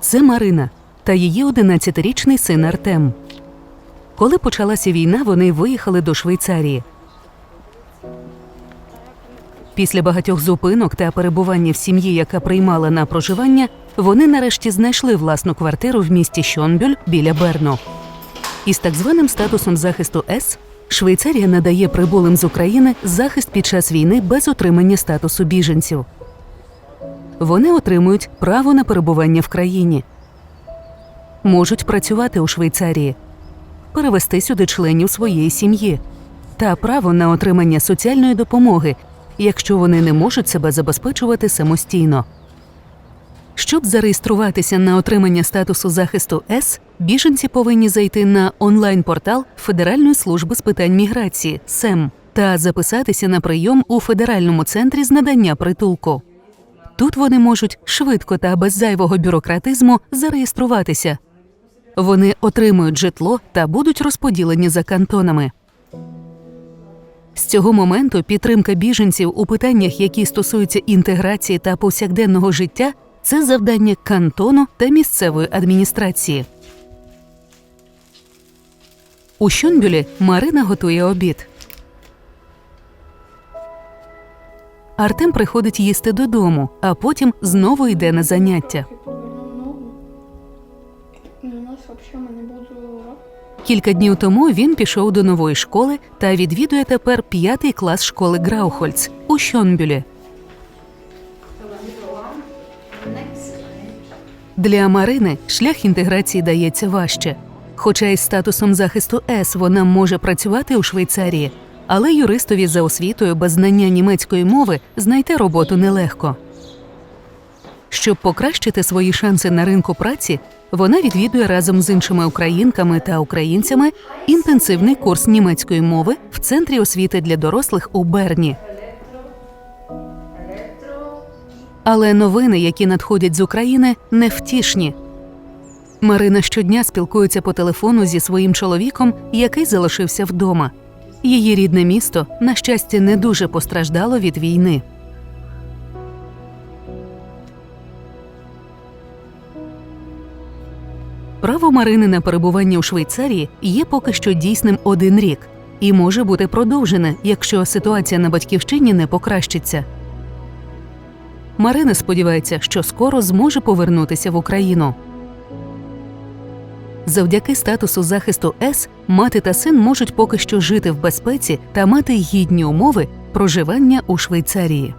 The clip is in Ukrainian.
Це Марина та її 11-річний син Артем. Коли почалася війна, вони виїхали до Швейцарії. Після багатьох зупинок та перебування в сім'ї, яка приймала на проживання, вони нарешті знайшли власну квартиру в місті Щонбюль біля Берно. Із так званим статусом захисту С Швейцарія надає прибулим з України захист під час війни без отримання статусу біженців. Вони отримують право на перебування в країні, можуть працювати у Швейцарії, перевести сюди членів своєї сім'ї та право на отримання соціальної допомоги, якщо вони не можуть себе забезпечувати самостійно. Щоб зареєструватися на отримання статусу захисту С, біженці повинні зайти на онлайн-портал Федеральної служби з питань міграції СЕМ та записатися на прийом у федеральному центрі з надання притулку. Тут вони можуть швидко та без зайвого бюрократизму зареєструватися. Вони отримують житло та будуть розподілені за кантонами. З цього моменту підтримка біженців у питаннях, які стосуються інтеграції та повсякденного життя, це завдання кантону та місцевої адміністрації. У Щонбюлі Марина готує обід. Артем приходить їсти додому, а потім знову йде на заняття. Я повернув ногу. І у нас взагалі ми не буде урок. Кілька днів тому він пішов до нової школи та відвідує тепер п'ятий клас школи Граухольц у Щонбюлі. Для Марини шлях інтеграції дається важче. Хоча із статусом захисту С вона може працювати у Швейцарії, але юристові за освітою без знання німецької мови знайти роботу нелегко. Щоб покращити свої шанси на ринку праці, вона відвідує разом з іншими українками та українцями інтенсивний курс німецької мови в центрі освіти для дорослих у Берні. Але новини, які надходять з України, невтішні. Марина щодня спілкується по телефону зі своїм чоловіком, який залишився вдома. Її рідне місто, на щастя, не дуже постраждало від війни. Право Марини на перебування у Швейцарії є поки що дійсним один рік і може бути продовжене, якщо ситуація на батьківщині не покращиться. Марина сподівається, що скоро зможе повернутися в Україну. Завдяки статусу захисту С мати та син можуть поки що жити в безпеці та мати гідні умови проживання у Швейцарії.